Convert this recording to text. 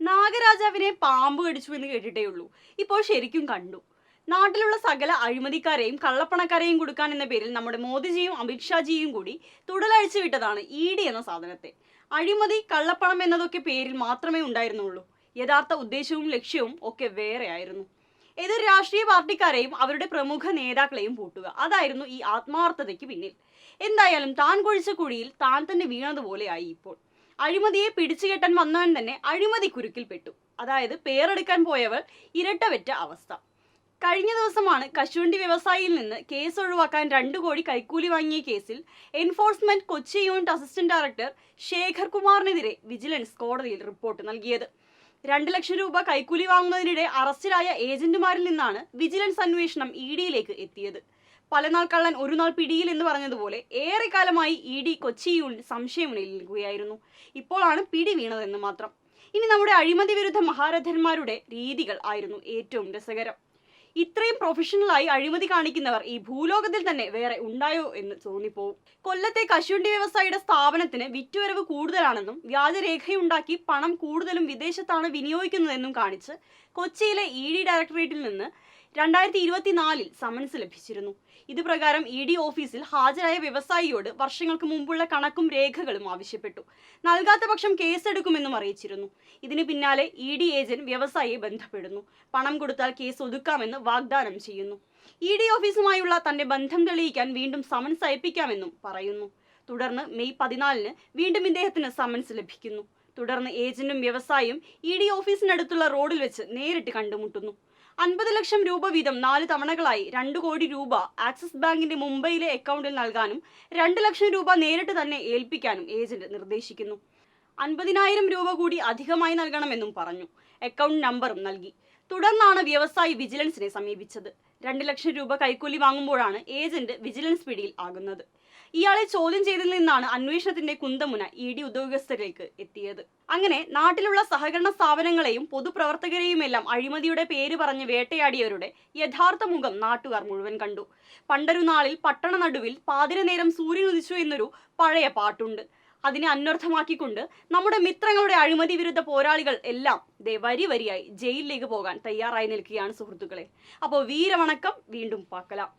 നാഗരാജാവിനെ പാമ്പ് കടിച്ചു എന്ന് കേട്ടിട്ടേ ഉള്ളൂ. ഇപ്പോൾ ശരിക്കും കണ്ടു. നാട്ടിലുള്ള സകല അഴിമതിക്കാരെയും കള്ളപ്പണക്കാരെയും കൊടുക്കാൻ എന്ന പേരിൽ നമ്മുടെ മോദിജിയും അമിത്ഷാജിയും കൂടി തുടലഴിച്ചു വിട്ടതാണ് ഇ ഡി എന്ന സാധനത്തെ. അഴിമതി കള്ളപ്പണം എന്നതൊക്കെ പേരിൽ മാത്രമേ ഉണ്ടായിരുന്നുള്ളൂ. യഥാർത്ഥ ഉദ്ദേശവും ലക്ഷ്യവും ഒക്കെ വേറെയായിരുന്നു ഏതൊരു രാഷ്ട്രീയ പാർട്ടിക്കാരെയും അവരുടെ പ്രമുഖ നേതാക്കളെയും പൂട്ടുക. അതായിരുന്നു ഈ ആത്മാർത്ഥതയ്ക്ക് പിന്നിൽ. എന്തായാലും താൻ കുഴിച്ച കുഴിയിൽ താൻ തന്നെ വീണതുപോലെയായി ഇപ്പോൾ. അഴിമതിയെ പിടിച്ചുകെട്ടാൻ വന്നവൻ തന്നെ അഴിമതി കുരുക്കിൽപ്പെട്ടു അതായത് പേരെടുക്കാൻ പോയവൾ ഇരട്ടവെറ്റ അവസ്ഥ. കഴിഞ്ഞ ദിവസമാണ് കശുവണ്ടി വ്യവസായിയിൽ നിന്ന് കേസ് ഒഴിവാക്കാൻ രണ്ടു കോടി കൈക്കൂലി വാങ്ങിയ കേസിൽ enforcement Kochi unit assistant director Shekhar കുമാറിനെതിരെ vigilance കോടതിയിൽ റിപ്പോർട്ട് നൽകിയത്. രണ്ട് ലക്ഷം രൂപ കൈക്കൂലി വാങ്ങുന്നതിനിടെ അറസ്റ്റിലായ ഏജന്റുമാരിൽ നിന്നാണ് വിജിലൻസ് അന്വേഷണം ഇ ഡിയിലേക്ക് എത്തിയത്. പലനാൾ കള്ളൻ ഒരു നാൾ പിടിയിൽ എന്ന് പറഞ്ഞതുപോലെ ഏറെക്കാലമായി ഇ ഡി കൊച്ചി യൂണിറ്റ് സംശയമുനയിൽ നിൽക്കുകയായിരുന്നു. ഇപ്പോഴാണ് പിടി വീണതെന്ന് മാത്രം. ഇനി നമ്മുടെ അഴിമതി വിരുദ്ധ മഹാരഥന്മാരുടെ രീതികൾ ആയിരുന്നു ഏറ്റവും രസകരം. ഇത്രയും പ്രൊഫഷണലായി അഴിമതി കാണിക്കുന്നവർ ഈ ഭൂലോകത്തിൽ തന്നെ വേറെ ഉണ്ടായോ എന്ന് തോന്നിപ്പോവും. കൊല്ലത്തെ കശുവണ്ടി വ്യവസായിയുടെ സ്ഥാപനത്തിന് വിറ്റുവരവ് കൂടുതലാണെന്നും വ്യാജരേഖയുണ്ടാക്കി പണം കൂടുതലും വിദേശത്താണ് വിനിയോഗിക്കുന്നതെന്നും കാണിച്ച് കൊച്ചിയിലെ ഇ ഡി ഡയറക്ടറേറ്റിൽ നിന്ന് രണ്ടായിരത്തി ഇരുപത്തിനാലിൽ സമൻസ് ലഭിച്ചിരുന്നു ഇതുപ്രകാരം ഇ ഡി ഓഫീസിൽ ഹാജരായ വ്യവസായിയോട് വർഷങ്ങൾക്ക് മുമ്പുള്ള കണക്കും രേഖകളും ആവശ്യപ്പെട്ടു. നൽകാത്ത പക്ഷം കേസെടുക്കുമെന്നും അറിയിച്ചിരുന്നു. ഇതിന് പിന്നാലെ ഇ ഡി ഏജന്റ് വ്യവസായിയെ ബന്ധപ്പെടുന്നു. പണം കൊടുത്താൽ കേസ് ഒതുക്കാമെന്ന് വാഗ്ദാനം ചെയ്യുന്നു. ഇ ഡി ഓഫീസുമായുള്ള തന്റെ ബന്ധം തെളിയിക്കാൻ വീണ്ടും സമൻസ് അയപ്പിക്കാമെന്നും പറയുന്നു. തുടർന്ന് മെയ് പതിനാലിന് വീണ്ടും ഇദ്ദേഹത്തിന് സമൻസ് ലഭിക്കുന്നു. തുടർന്ന് ഏജന്റും വ്യവസായിയും ഇ ഡി ഓഫീസിനടുത്തുള്ള റോഡിൽ വെച്ച് നേരിട്ട് കണ്ടുമുട്ടുന്നു. അൻപത് ലക്ഷം രൂപ വീതം നാല് തവണകളായി രണ്ട് കോടി രൂപ ആക്സിസ് ബാങ്കിന്റെ മുംബൈയിലെ അക്കൗണ്ടിൽ നൽകാനും രണ്ട് ലക്ഷം രൂപ നേരിട്ട് തന്നെ ഏൽപ്പിക്കാനും ഏജന്റ് നിർദ്ദേശിക്കുന്നു. അൻപതിനായിരം രൂപ കൂടി അധികമായി നൽകണമെന്നും പറഞ്ഞു. അക്കൗണ്ട് നമ്പറും നൽകി. തുടർന്നാണ് വ്യവസായി വിജിലൻസിനെ സമീപിച്ചത്. രണ്ട് ലക്ഷം രൂപ കൈക്കൂലി വാങ്ങുമ്പോഴാണ് ഏജന്റ് വിജിലൻസ് പിടിയിൽ ആകുന്നത്. ഇയാളെ ചോദ്യം ചെയ്തതിൽ നിന്നാണ് അന്വേഷണത്തിന്റെ കുന്തമുന ഇ ഡി ഉദ്യോഗസ്ഥരിലേക്ക് എത്തിയത്. അങ്ങനെ നാട്ടിലുള്ള സഹകരണ സ്ഥാപനങ്ങളെയും പൊതുപ്രവർത്തകരെയും എല്ലാം അഴിമതിയുടെ പേര് പറഞ്ഞ് വേട്ടയാടിയവരുടെ യഥാർത്ഥ മുഖം നാട്ടുകാർ മുഴുവൻ കണ്ടു. പണ്ടൊരു നാളിൽ പട്ടണ നടുവിൽ പാതിര നേരം സൂര്യൻ ഉദിച്ചു എന്നൊരു പഴയ പാട്ടുണ്ട്. അതിനെ അന്വർത്ഥമാക്കിക്കൊണ്ട് നമ്മുടെ മിത്രങ്ങളുടെ അഴിമതി വിരുദ്ധ പോരാളികൾ എല്ലാം ദേ വരി വരിയായി ജയിലിലേക്ക് പോകാൻ തയ്യാറായി നിൽക്കുകയാണ് സുഹൃത്തുക്കളെ. അപ്പോൾ വീരവണക്കം വീണ്ടും പാക്കലാം.